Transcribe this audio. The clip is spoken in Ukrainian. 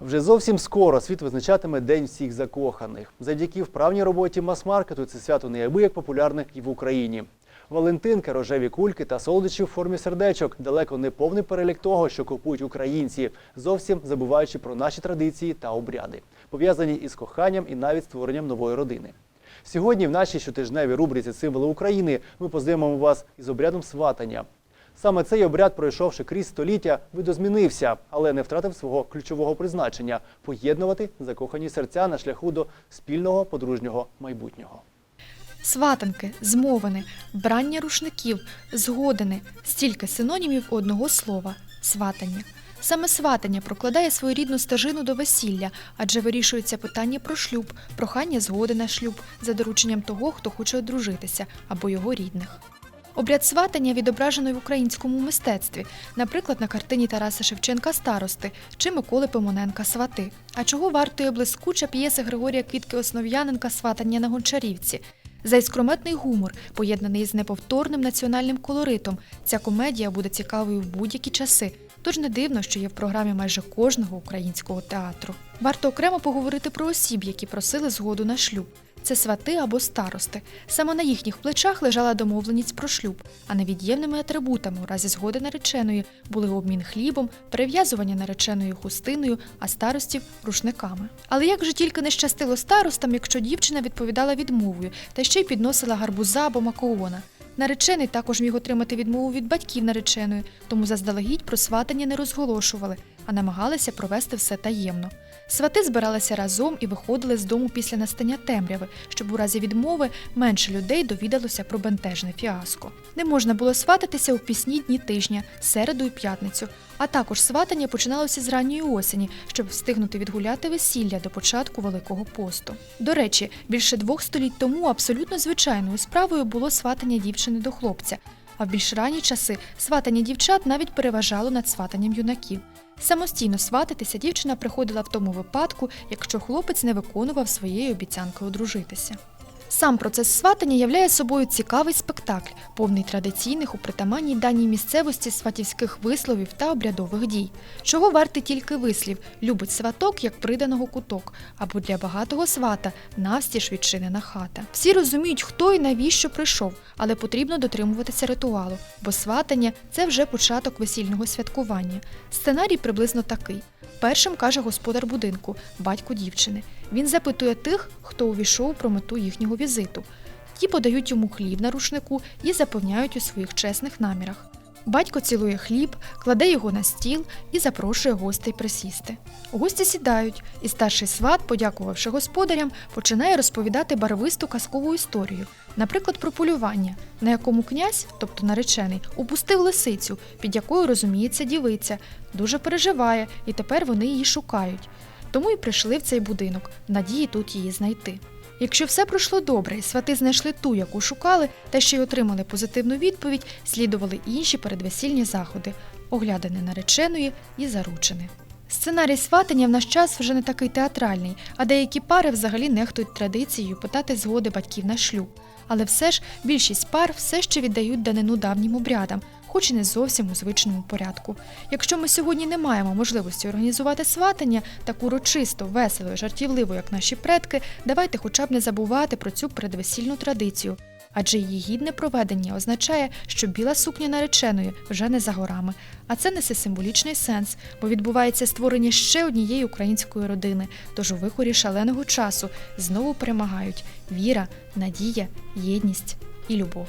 Вже зовсім скоро світ визначатиме День всіх закоханих. Завдяки вправній роботі мас-маркету це свято неабияк популярне і в Україні. Валентинки, рожеві кульки та солодощі в формі сердечок далеко не повний перелік того, що купують українці, зовсім забуваючи про наші традиції та обряди, пов'язані із коханням і навіть створенням нової родини. Сьогодні в нашій щотижневій рубриці Символи України ми познайомимо вас із обрядом сватання. Саме цей обряд, пройшовши крізь століття, видозмінився, але не втратив свого ключового призначення поєднувати закохані серця на шляху до спільного подружнього майбутнього. Сватанки, змовини, брання рушників, згодини стільки синонімів одного слова сватання. Саме сватання прокладає своєрідну стежину до весілля, адже вирішується питання про шлюб, прохання згоди на шлюб за дорученням того, хто хоче одружитися, або його рідних. Обряд сватання відображено в українському мистецтві, наприклад, на картині Тараса Шевченка Старости чи Миколи Пимоненка Свати. А чого вартує блискуча п'єса Григорія Квітки Основ'яненка Сватання на Гончарівці? За іскрометний гумор, поєднаний з неповторним національним колоритом, ця комедія буде цікавою в будь-які часи. Тож не дивно, що є в програмі майже кожного українського театру. Варто окремо поговорити про осіб, які просили згоду на шлюб. Це свати або старости. Саме на їхніх плечах лежала домовленість про шлюб, а невід'ємними атрибутами у разі згоди нареченої були обмін хлібом, перев'язування нареченої хустиною, а старостів рушниками. Але як же тільки не щастило старостам, якщо дівчина відповідала відмовою та ще й підносила гарбуза або макаона. Наречений також міг отримати відмову від батьків нареченої, тому заздалегідь про сватання не розголошували, а намагалися провести все таємно. Свати збиралися разом і виходили з дому після настання темряви, щоб у разі відмови менше людей довідалося про бентежне фіаско. Не можна було свататися у пісні дні тижня, середу і п'ятницю. А також сватання починалося з ранньої осені, щоб встигнути відгуляти весілля до початку Великого посту. До речі, більше двох століть тому абсолютно звичайною справою було сватання дівчини до хлопця. А в більш ранні часи сватання дівчат навіть переважало над сватанням юнаків. Самостійно свататися дівчина приходила в тому випадку, якщо хлопець не виконував своєї обіцянки одружитися. Сам процес сватання являє собою цікавий спектакль, повний традиційних у притаманній даній місцевості сватівських висловів та обрядових дій. Чого вартий тільки вислів любить сваток як приданого куток, або для багатого свата навстіж відчинена хата. Всі розуміють, хто і навіщо прийшов, але потрібно дотримуватися ритуалу, бо сватання це вже початок весільного святкування. Сценарій приблизно такий. Першим каже господар будинку, батько дівчини. Він запитує тих, хто увійшов про мету їхнього візиту. Ті подають йому хліб на рушнику і запевняють у своїх чесних намірах. Батько цілує хліб, кладе його на стіл і запрошує гостей присісти. Гості сідають, і старший сват, подякувавши господарям, починає розповідати барвисту казкову історію, наприклад, про полювання, на якому князь, тобто наречений, упустив лисицю, під якою розуміється дівиця, дуже переживає, і тепер вони її шукають. Тому і прийшли в цей будинок, надії тут її знайти. Якщо все пройшло добре, і свати знайшли ту, яку шукали, та ще й отримали позитивну відповідь, слідували інші передвесільні заходи, оглядини нареченої і заручини. Сценарій сватання в наш час вже не такий театральний, а деякі пари взагалі нехтують традицією питати згоди батьків на шлюб. Але все ж більшість пар все ще віддають данину давнім обрядам, хоч і не зовсім у звичному порядку. Якщо ми сьогодні не маємо можливості організувати сватання так урочисто, весело і жартівливо, як наші предки, давайте хоча б не забувати про цю передвесільну традицію. Адже її гідне проведення означає, що біла сукня нареченої вже не за горами, а це несе символічний сенс, бо відбувається створення ще однієї української родини. Тож у вихорі шаленого часу знову перемагають віра, надія, єдність і любов.